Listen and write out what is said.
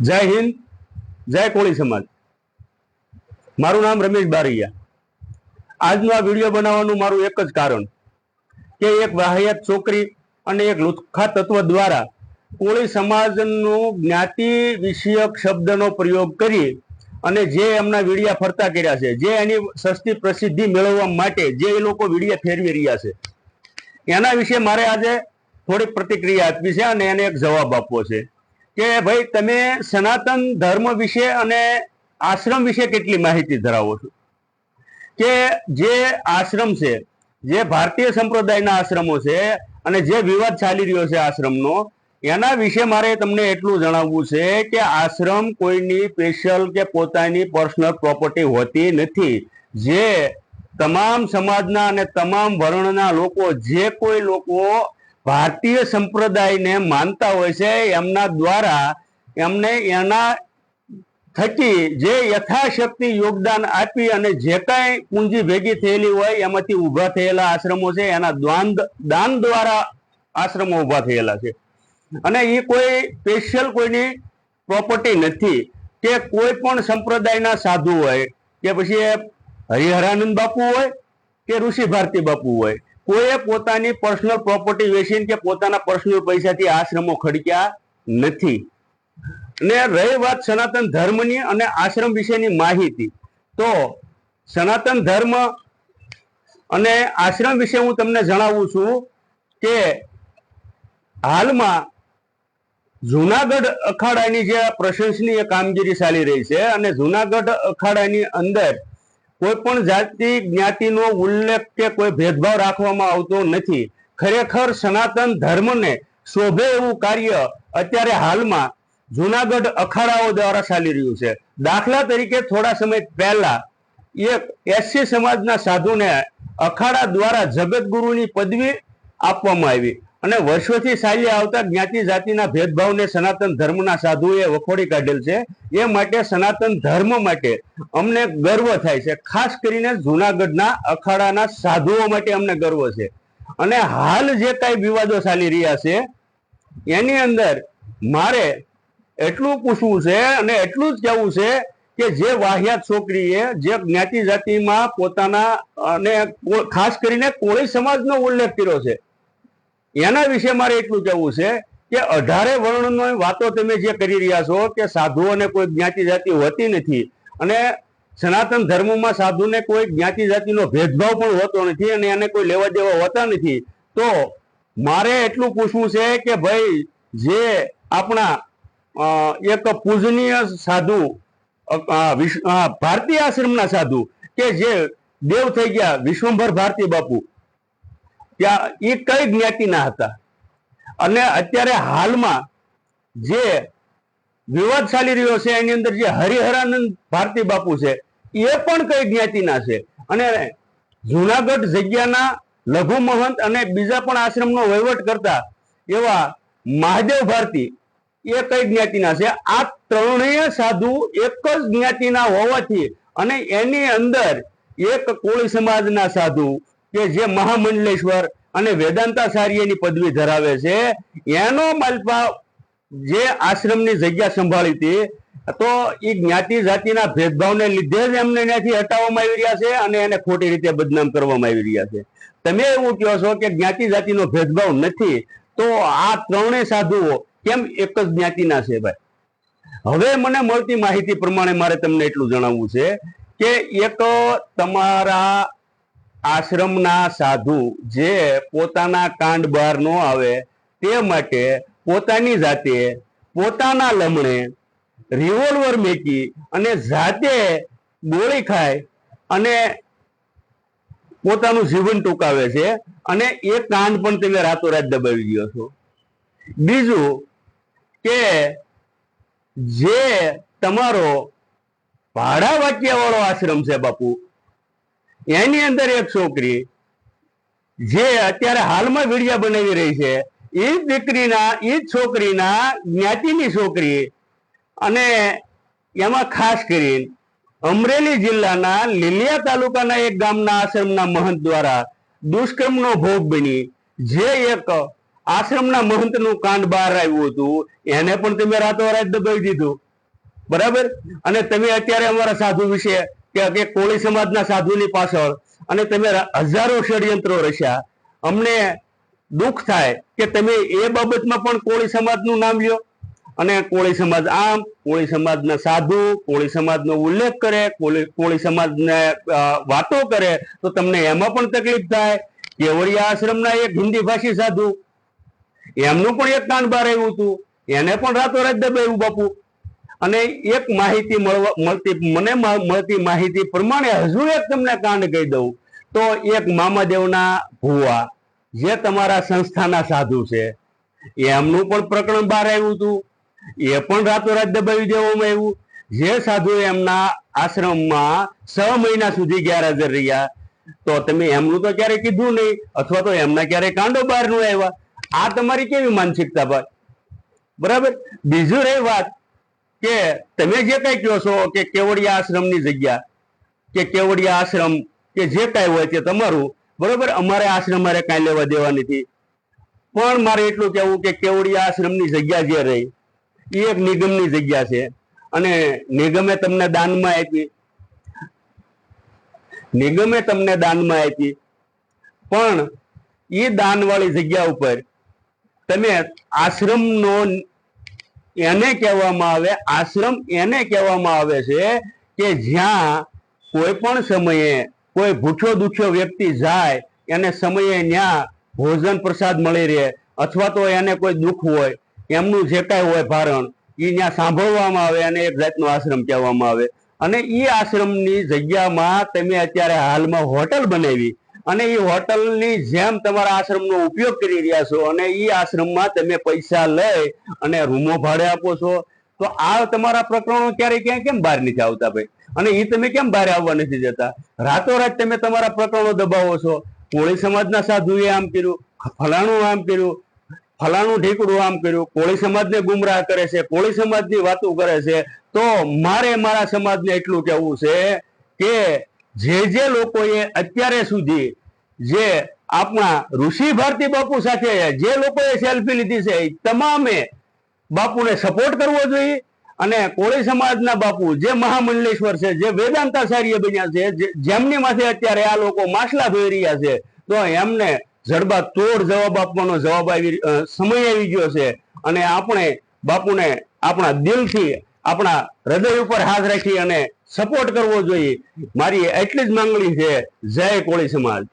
જય હિન્દ, જય કોળી સમાજ. મારું નામ રમેશ બારૈયા. આજનો આ વીડિયો બનાવવાનું મારું એક જ કારણ કે એક વાહિયાત છોકરી અને એક લુખા તત્વ દ્વારા કોળી સમાજનું જ્ઞાતિ વિષયક શબ્દનો પ્રયોગ કરી અને જે એમના વિડિયા ફરતા કર્યા છે, જે એની સસ્તી પ્રસિદ્ધિ મેળવવા માટે જે એ લોકો વિડિયા ફેરવી રહ્યા છે. એના વિશે મારે આજે થોડીક પ્રતિક્રિયા આપવી છે અને એને એક જવાબ આપવો છે. કે ભાઈ તમે સનાતન ધર્મ વિશે અને આશ્રમ વિશે કેટલી માહિતી ધરાવો છો? કે જે આશ્રમ છે, જે ભારતીય સંપ્રદાયના આશ્રમો છે અને જે વિવાદ ચાલી રહ્યો છે આશ્રમનો, એના વિશે મારે તમને એટલું જણાવવું છે કે આશ્રમ કોઈની સ્પેશિયલ કે પોતાની પર્સનલ પ્રોપર્ટી હોતી નથી. જે તમામ સમાજના અને તમામ વર્ણના લોકો, જે કોઈ લોકો ભારતીય સંપ્રદાયને માનતા હોય છે, એમના દ્વારા એમને એના થકી જે યથાશક્તિ યોગદાન આપી અને જે કાંઈ પૂંજી ભેગી થયેલી હોય, એમાંથી ઊભા થયેલા આશ્રમો છે, એના દાન દ્વારા આશ્રમો ઊભા થયેલા છે. અને એ કોઈ સ્પેશિયલ કોઈની પ્રોપર્ટી નથી કે કોઈ પણ સંપ્રદાયના સાધુ હોય, કે પછી હરિહરાનંદ બાપુ હોય, કે ઋષિ ભારતી બાપુ હોય. કોઈએ પોતાની પર્સનલ પ્રોપર્ટી વેચીને કે પોતાના પર્સનલ પૈસાથી આશ્રમો ખડક્યા નથી. ને રહી વાત સનાતન ધર્મની અને આશ્રમ વિશેની માહિતી. તો સનાતન ધર્મ અને આશ્રમ વિશે હું તમને જણાવું છું કે હાલમાં જુનાગઢ અખાડાની જે પ્રશંસનીય કામગીરી ચાલી રહી છે અને જુનાગઢ અખાડાની અંદર કોઈ પણ જાતિ, જ્ઞાતિનો ઉલ્લેખ કે કોઈ ભેદભાવ રાખવામાં આવતો નથી. ખરેખર સનાતન ધર્મને શોભે એવું કાર્ય અત્યારે હાલમાં જુનાગઢ અખાડાઓ દ્વારા ચાલી રહ્યું છે. દાખલા તરીકે થોડા સમય પહેલા એક એસસી સમાજના સાધુને અખાડા દ્વારા જગતગુરુની પદવી આપવામાં આવી. અને વર્ષોથી ચાલી આવતા જ્ઞાતિ જાતિના ભેદભાવને સનાતન ધર્મના સાધુએ વખોડી કાઢેલ છે. એ માટે સનાતન ધર્મ માટે અમને ગર્વ થાય છે. ખાસ કરીને જુનાગઢના અખાડાના સાધુઓ માટે અમને ગર્વ છે. અને હાલ જે કાંઈ વિવાદો ચાલી રહ્યા છે, એની અંદર મારે એટલું પૂછવું છે અને એટલું જ કહેવું છે કે જે વાહિયાત છોકરીએ જે જ્ઞાતિ જાતિમાં પોતાના અને ખાસ કરીને કોળી સમાજનો ઉલ્લેખ કર્યો છે. એના વિશે મારે એટલું કહેવું છે કે અઢારે વર્ણનો વાતો તમે જે કરી રહ્યા છો કે સાધુઓને કોઈ જ્ઞાતિ જાતિ હોતી નથી અને સનાતન ધર્મમાં સાધુને કોઈ જ્ઞાતિ જાતિનો ભેદભાવ પણ હોતો નથી અને એને કોઈ લેવા દેવા હોતા નથી, તો મારે એટલું પૂછવું છે કે ભાઈ, જે આપણા એક પૂજનીય સાધુ ભારતીય આશ્રમના સાધુ કે જે દેવ થઈ ગયા, વિશ્વંભર ભારતી બાપુ ત્યાં એ કઈ જ્ઞાતિના હતા. અને અત્યારે હાલમાં જે વિવાદ ચાલી રહ્યો છે, એની અંદર જે હરિહરાનંદ ભારતી બાપુ છે, એ પણ કઈ જ્ઞાતિના છે. અને જુનાગઢ જગ્યાના લઘુ મહંત અને બીજા પણ આશ્રમનો વહીવટ કરતા એવા મહાદેવ ભારતી એ કઈ જ્ઞાતિના છે. આ ત્રણેય સાધુ એક જ જ્ઞાતિના હોવાથી અને એની અંદર એક કોળી સમાજના સાધુ કે જે મહામંડલેશ્વર અને વેદાંતાચાર્યની પદવી ધરાવે છે, એનો માલપા જે આશ્રમની જગ્યા સંભાળી હતી, તો એ જ્ઞાતિ જાતિના ભેદભાવને લીધે જ એમને ત્યાંથી હટાવવામાં આવી રહ્યા છે અને એને ખોટી રીતે બદનામ કરવામાં આવી રહ્યા છે. તમે એવું કહો છો કે જ્ઞાતિ જાતિનો ભેદભાવ નથી, તો આ ત્રણેય સાધુઓ કેમ એક જ જ્ઞાતિના છે ભાઈ? હવે મને મળતી માહિતી પ્રમાણે મારે તમને એટલું જણાવવું છે કે એક તમારા આશ્રમના સાધુ જે પોતાના કાંડ બહાર ન આવે તે માટે પોતાની જાતે પોતાના લમણે રિવોલ્વર મેકી અને જાતે ગોળી ખાય અને પોતાનું જીવન ટૂંકાવે છે અને એ કાંડ પણ તમે રાતોરાત દબાવી ગયો છો. બીજું કે જે તમારો ભાડા વાક્યાવાળો આશ્રમ છે બાપુ એની અંદર એક છોકરી જે અત્યારે હાલમાં વિડિયા બનાવી રહી છે એ દીકરીના એ છોકરીના જ્ઞાતિની છોકરી અને એમાં ખાસ કરીને અમરેલી જિલ્લાના લીલિયા તાલુકાના એક ગામના આશ્રમના મહંત દ્વારા દુષ્કર્મનો ભોગ બની જે એક આશ્રમના મહંતનું કાંડ બહાર આવ્યું હતું, એને પણ તમે રાતોરાત દબાવી દીધું. બરાબર? અને તમે અત્યારે અમારા સાધુ વિશે કે કે કોળી સમાજના સાધુની પાછળ અને તમે હજારો ષડયંત્રો રચ્યા. અમને દુઃખ થાય કે તમે એ બાબતમાં પણ કોળી સમાજનું નામ લ્યો. અને કોળી સમાજ આમ, કોળી સમાજના સાધુ, કોળી સમાજનો ઉલ્લેખ કરે, કોળી કોળી સમાજને વાતો કરે, તો તમને એમાં પણ તકલીફ થાય. કેવડિયા આશ્રમના એક હિન્દી ભાષી સાધુ. એમનું પણ એક કાન બહાર આવ્યું હતું. એને પણ રાતોરાત દબાવ્યું બાપુ. અને એક માહિતી મળતી મને મળતી માહિતી પ્રમાણે હજુ એક તમને કાંડ કહી દઉં. તો એક મામાદેવના ભુવા, જે તમારા સંસ્થાના સાધુ છે. એમનું પણ પ્રકરણ બહાર આવ્યું હતું. એ પણ રાતોરાત દબાવી દેવામાં આવ્યું. જે સાધુ એમના આશ્રમમાં છ મહિના સુધી ગેરહાજર રહ્યા. તો તમે એમનું તો ક્યારે કીધું નહીં, અથવા તો એમના ક્યારે કાંડો બહાર ન આવ્યા. આ તમારી કેવી માનસિકતા ભાઈ? બરાબર? બીજું રહી વાત કે તમે જે કઈ કહો છો કે કેવડિયા આશ્રમની જગ્યા, કે કેવડિયા આશ્રમ, કે જે કાંઈ હોય તે તમારું, બરોબર? અમારે આશ્રમ મારે કાંઈ લેવા દેવા નથી. પણ મારે એટલું કહેવું કે કેવડિયા આશ્રમની જગ્યા જે રહી, એ એક નિગમની જગ્યા છે. અને નિગમે તમને દાનમાં આપી. નિગમે તમને દાનમાં આપી. પણ એ દાનવાળી જગ્યા ઉપર તમે આશ્રમનો એને કહેવામાં આવે, આશ્રમ એને કહેવામાં આવે છે કે જ્યાં કોઈ પણ સમયે કોઈ ભૂખ્યો દુખ્યો વ્યક્તિ જાય, એને સમયે ત્યાં ભોજન પ્રસાદ મળી રહે અથવા તો એને કોઈ દુઃખ હોય, એમનું જે કાંઈ હોય ભારણ એ ત્યાં સાંભળવામાં આવે અને એક જાતનો આશ્રમ કહેવામાં આવે. અને એ આશ્રમની જગ્યામાં તમે અત્યારે હાલમાં હોટલ બનાવી અને એ હોટલની જેમ તમારા આશ્રમનો ઉપયોગ કરી રહ્યા છો અને એ આશ્રમમાં તમે પૈસા લઈ અને રૂમો ભાડે આપો છો, તો આ તમારા પ્રકરણો ક્યારે ક્યાં કેમ બહાર નથી આવતા ભાઈ? અને એ તમે કેમ બહાર આવવા નથી જતા રાતોરાત તમે તમારા પ્રકરણો દબાવો છો, કોળી સમાજના સાધુએ આમ કર્યું, ફલાણું આમ કર્યું, ફલાણું ઢીકડું આમ કર્યું, કોળી સમાજને ગુમરાહ કરે છે, કોળી સમાજની વાતો કરે છે, તો મારે મારા સમાજને એટલું કહેવું છે કે જે જે લોકોએ અત્યારે સુધી જે આપણા ઋષિ ભારતી બાપુ સાથે જે લોકોએ સેલ્ફી લીધી છે તમામે બાપુને સપોર્ટ કરવો જોઈએ અને કોળી સમાજના બાપુ, જે મહામંડલેશ્વર છે, જે વેદાંતાચાર્ય બન્યા છે જેમની માથે અત્યારે આ લોકો માછલા ધોઈ રહ્યા છે, તો એમને જડબા તોડ જવાબ આપવાનો જવાબ આવી સમય આવી ગયો છે અને આપણે બાપુને આપણા દિલથી આપણા હૃદય ઉપર હાથ રાખી અને સપોર્ટ કરવો જોઈએ. મારી એટલી જ માંગણી છે. જય કોળી સમાજ.